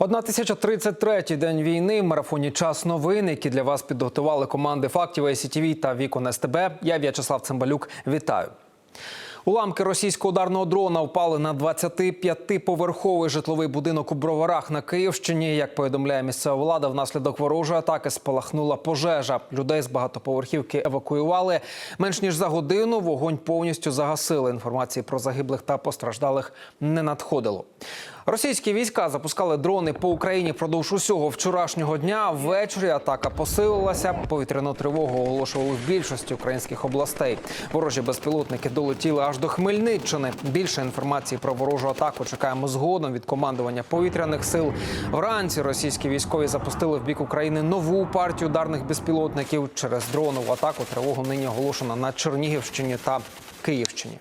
1033-й день війни в марафоні час новин, які для вас підготували команди фактів СІТВ та Вікон СТБ. Я В'ячеслав Цимбалюк. Вітаю. Уламки російського ударного дрона впали на 25-поверховий житловий будинок у Броварах на Київщині. Як повідомляє місцева влада, внаслідок ворожої атаки спалахнула пожежа. Людей з багатоповерхівки евакуювали. Менш ніж за годину вогонь повністю загасили. Інформації про загиблих та постраждалих не надходило. Російські війська запускали дрони по Україні впродовж усього вчорашнього дня. Ввечері атака посилилася. Повітряну тривогу оголошували в більшості українських областей. Ворожі безпілотники долетіли аж до Хмельниччини. Більше інформації про ворожу атаку чекаємо згодом від командування повітряних сил. Вранці російські військові запустили в бік України нову партію ударних безпілотників. Через дронову атаку тривогу нині оголошена на Чернігівщині та Київщині.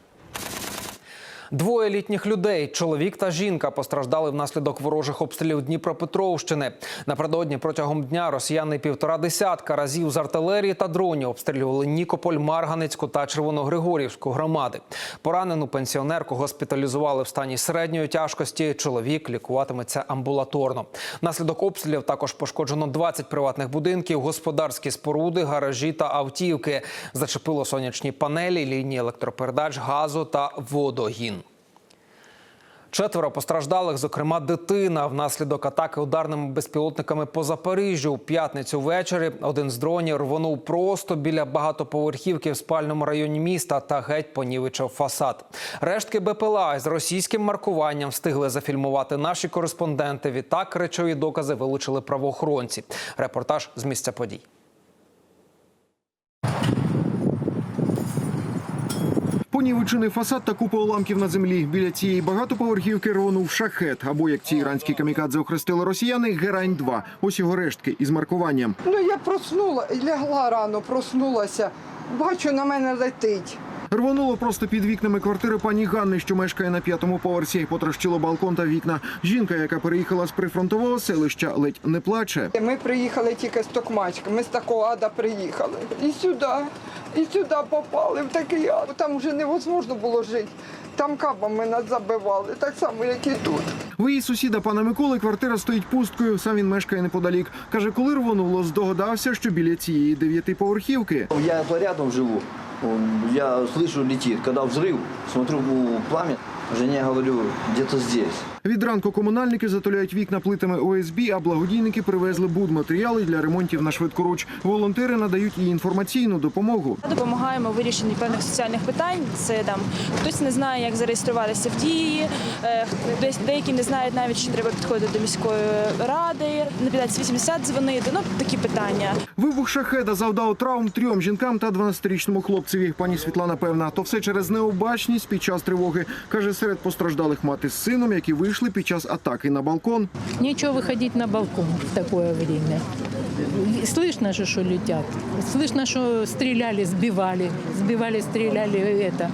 Двоє літніх людей, чоловік та жінка, постраждали внаслідок ворожих обстрілів Дніпропетровщини. Напередодні протягом дня росіяни півтора десятка разів з артилерії та дронів обстрілювали Нікополь, Марганецьку та Червоногригорівську громади. Поранену пенсіонерку госпіталізували в стані середньої тяжкості. Чоловік лікуватиметься амбулаторно. Внаслідок обстрілів також пошкоджено 20 приватних будинків, господарські споруди, гаражі та автівки. Зачепило сонячні панелі, лінії електропередач, газу та водогін. Четверо постраждалих, зокрема дитина, внаслідок атаки ударними безпілотниками по Запоріжжю. У п'ятницю ввечері один з дронів рвонув просто біля багатоповерхівки в спальному районі міста та геть понівечив фасад. Рештки БПЛА з російським маркуванням встигли зафільмувати наші кореспонденти. Відтак речові докази вилучили правоохоронці. Репортаж з місця подій. Понівечений фасад та купа уламків на землі. Біля цієї багатоповерхівки рвонув шахет, або як ці іранські камікадзе охрестили росіяни, герань 2 Ось його рештки із маркуванням. Ну я проснула, лягла рано, проснулася. Бачу, на мене летить. Рвонуло просто під вікнами квартири пані Ганни, що мешкає на п'ятому поверсі. Потрощило балкон та вікна. Жінка, яка переїхала з прифронтового селища, ледь не плаче. Ми приїхали тільки з Токмачки. Ми з такого ада приїхали. І сюди, і сюди попали в такий ад. Там вже невозможно було жити. Там кабами нас забивали, так само, як і тут. В її сусіда пана Миколи квартира стоїть пусткою. Сам він мешкає неподалік. Каже, коли рвонуло, здогадався, що біля цієї дев'ятиповерхівки. Я то рядом живу, я слышу летит. Когда взрыв, смотрю в пламя, жене говорю, где-то здесь. Від ранку комунальники затуляють вікна плитами ОСБ, а благодійники привезли будматеріали для ремонтів на швидкоруч. Волонтери надають і інформаційну допомогу. Допомагаємо вирішенні певних соціальних питань. Це там хтось не знає, як зареєструватися в дії, е, десь деякі не знають навіть, що треба підходити до міської ради, на 1580 дзвонити. Ну такі питання. Вибух шахеда завдав травм трьом жінкам та 12-річному хлопцеві. Пані Світлана певна, то все через необачність під час тривоги. Каже, серед постраждалих мати з сином, які вийшли під час атаки на балкон. Нечего выходить на балкон в такое время. Слышно же, что летят. Слышно, что стреляли, сбивали. Сбивали, стреляли это.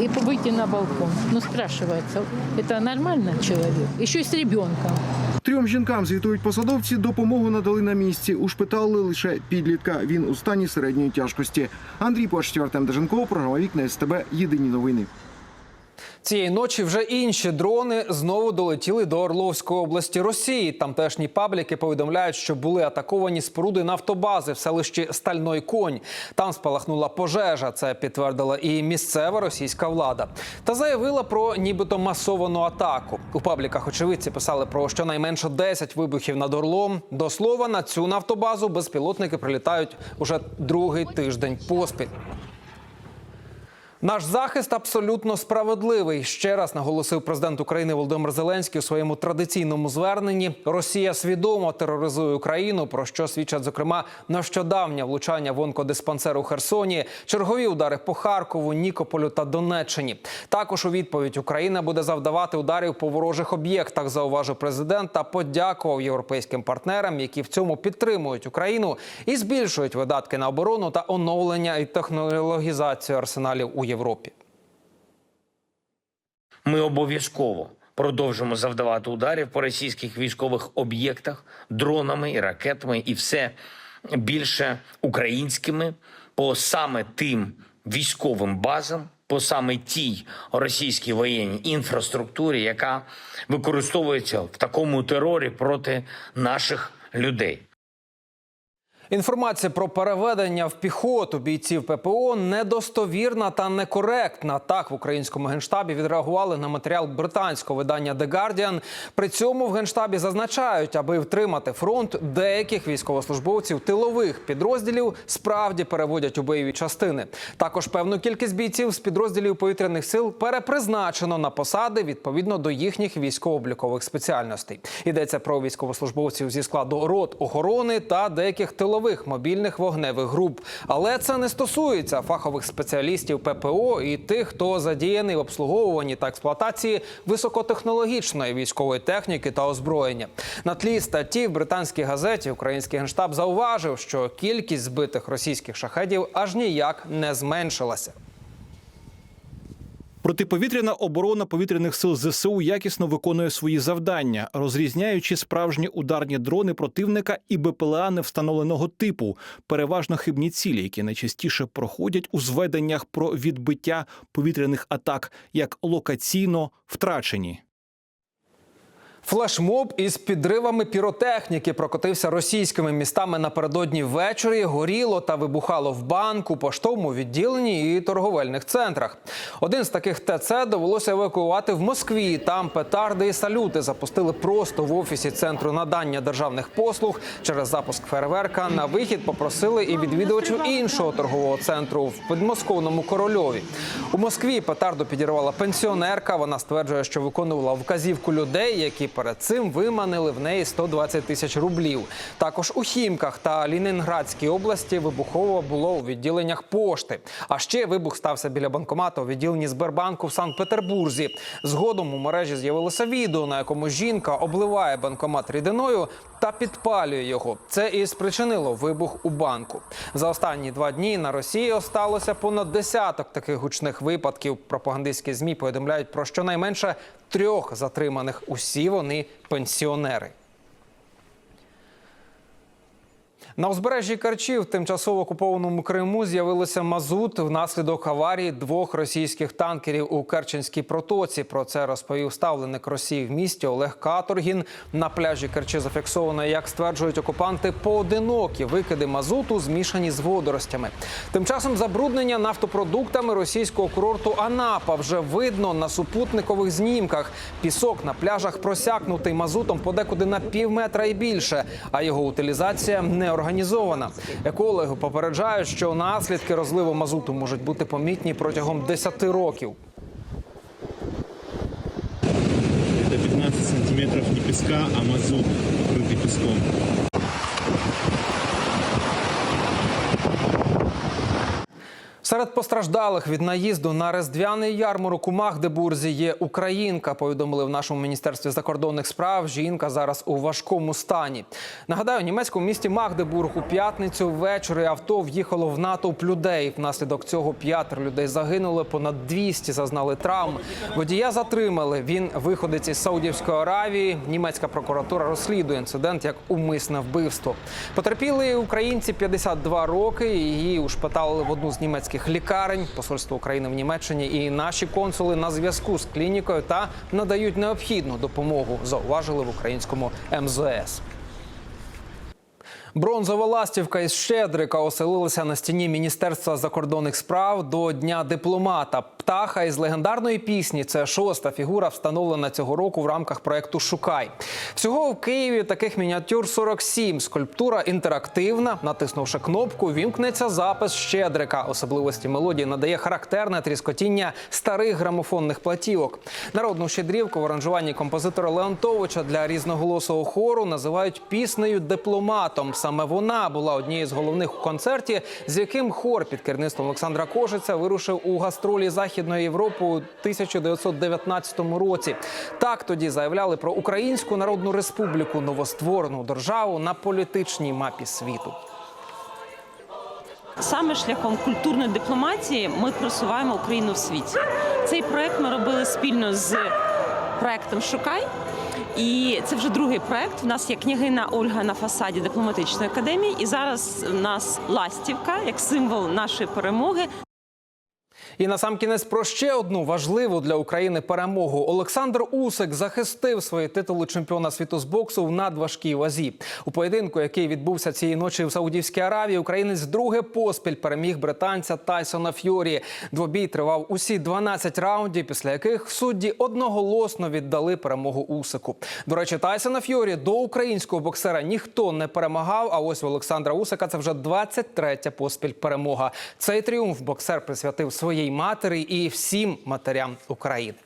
И выйти на балкон. Ну, спрашивается, это нормально человек? Еще и с ребенком. Трьом жінкам звітують посадовці, допомогу надали на місці. Ушпитали лише підлітка. Він у стані середньої тяжкості. Андрій Почтів, Артем Деженков, програма Вікна СТБ. Єдині новини. Цієї ночі вже інші дрони знову долетіли до Орловської області Росії. Тамтешні пабліки повідомляють, що були атаковані споруди нафтобази в селищі Стальной Конь. Там спалахнула пожежа. Це підтвердила і місцева російська влада. Та заявила про нібито масовану атаку. У пабліках очевидці писали про щонайменше 10 вибухів над Орлом. До слова, на цю нафтобазу безпілотники прилітають уже другий тиждень поспіль. Наш захист абсолютно справедливий. Ще раз наголосив президент України Володимир Зеленський у своєму традиційному зверненні. Росія свідомо тероризує Україну, про що свідчать зокрема нещодавнє влучання в онкодиспансер у Херсоні, чергові удари по Харкову, Нікополю та Донеччині. Також у відповідь Україна буде завдавати ударів по ворожих об'єктах. Зауважив президент та подякував європейським партнерам, які в цьому підтримують Україну і збільшують видатки на оборону та оновлення і технологізацію арсеналів у Європі. Ми обов'язково продовжимо завдавати ударів по російських військових об'єктах дронами і ракетами, і все більше українськими по саме тим військовим базам, по саме тій російській воєнній інфраструктурі, яка використовується в такому терорі проти наших людей. Інформація про переведення в піхоту бійців ППО недостовірна та некоректна. Так в українському генштабі відреагували на матеріал британського видання The Guardian. При цьому в генштабі зазначають, аби втримати фронт, деяких військовослужбовців тилових підрозділів справді переводять у бойові частини. Також певну кількість бійців з підрозділів повітряних сил перепризначено на посади відповідно до їхніх військово-облікових спеціальностей. Йдеться про військовослужбовців зі складу рот охорони та деяких тилових мобільних вогневих груп. Але це не стосується фахових спеціалістів ППО і тих, хто задіяний в обслуговуванні та експлуатації високотехнологічної військової техніки та озброєння. На тлі статті в британській газеті Український генштаб зауважив, що кількість збитих російських шахедів аж ніяк не зменшилася. Протиповітряна оборона повітряних сил ЗСУ якісно виконує свої завдання, розрізняючи справжні ударні дрони противника і БПЛА невстановленого типу, переважно хибні цілі, які найчастіше проходять у зведеннях про відбиття повітряних атак як локаційно втрачені. Флешмоб із підривами піротехніки прокотився російськими містами напередодні ввечері. Горіло та вибухало в банку, поштовому відділенні і торговельних центрах. Один з таких ТЦ довелося евакуювати в Москві. Там петарди і салюти запустили просто в офісі центру надання державних послуг. Через запуск фейерверка на вихід попросили і відвідувачів іншого торгового центру в підмосковному корольові. У Москві петарду підірвала пенсіонерка. Вона стверджує, що виконувала вказівку людей, які перед цим виманили в неї 120 тисяч рублів. Також у Хімках та Лінинградській області вибухово було у відділеннях пошти. А ще вибух стався біля банкомату у відділенні Сбербанку в Санкт-Петербурзі. Згодом у мережі з'явилося відео, на якому жінка обливає банкомат рідиною та підпалює його. Це і спричинило вибух у банку. За останні два дні на Росії осталося понад десяток таких гучних випадків. Пропагандистські змі повідомляють про щонайменше трьох затриманих. Усі вони пенсіонери. На узбережжі Керчі в тимчасово окупованому Криму з'явилося мазут внаслідок аварії двох російських танкерів у Керченській протоці. Про це розповів ставленик Росії в місті Олег Каторгін. На пляжі Керчі зафіксовано, як стверджують окупанти, поодинокі викиди мазуту змішані з водоростями. Тим часом забруднення нафтопродуктами російського курорту Анапа вже видно на супутникових знімках. Пісок на пляжах просякнутий мазутом подекуди на пів метра і більше, а його утилізація не організована Екологи попереджають, що наслідки розливу мазуту можуть бути помітні протягом 10 років. Это 15 сантиметров не песка, а мазут, покрытый песком. Серед постраждалих від наїзду на різдвяний ярмарок у Магдебурзі є українка. Повідомили в нашому міністерстві закордонних справ. Жінка зараз у важкому стані. Нагадаю, німецькому місті Магдебург у п'ятницю ввечері авто в'їхало в натовп людей. Внаслідок цього п'ятеро людей загинули. Понад 200 зазнали травм. Водія затримали. Він виходець із Саудівської Аравії. Німецька прокуратура розслідує інцидент як умисне вбивство. Потерпіли українці 52 роки. Її ушпиталили в одну з німецьких лікарень. Посольство України в Німеччині і наші консули на зв'язку з клінікою та надають необхідну допомогу. Зауважили в українському МЗС. Бронзова ластівка із Щедрика оселилася на стіні Міністерства закордонних справ до Дня дипломата. Птаха із легендарної пісні це шоста фігура, встановлена цього року в рамках проекту Шукай. Всього в Києві таких мініатюр 47. Скульптура інтерактивна. Натиснувши кнопку, вімкнеться запис Щедрика. Особливості мелодії надає характерне тріскотіння старих грамофонних платівок. Народну щедрівку в аранжуванні композитора Леонтовича для різноголосого хору називають піснею дипломатом. Саме вона була однією з головних у концерті, з яким хор під керівництвом Олександра Кожиця вирушив у гастролі Західної Європи у 1919 році. Так тоді заявляли про Українську Народну Республіку, новостворену державу на політичній мапі світу. Саме шляхом культурної дипломатії ми просуваємо Україну в світі. Цей проект ми робили спільно з проектом Шукай. І це вже другий проект. У нас є княгина Ольга на фасаді дипломатичної академії. І зараз у нас ластівка як символ нашої перемоги. І насамкінець про ще одну важливу для України перемогу. Олександр Усик захистив свої титули чемпіона світу з боксу в надважкій вазі. У поєдинку, який відбувся цієї ночі в Саудівській Аравії, українець вдруге поспіль переміг британця Тайсона Ф'юрі. Двобій тривав усі 12 раундів, після яких судді одноголосно віддали перемогу Усику. До речі, Тайсона Ф'юрі до українського боксера ніхто не перемагав. А ось у Олександра Усика це вже 23-я поспіль перемога. Цей тріумф боксер присвятив своїй матері і всім матерям України.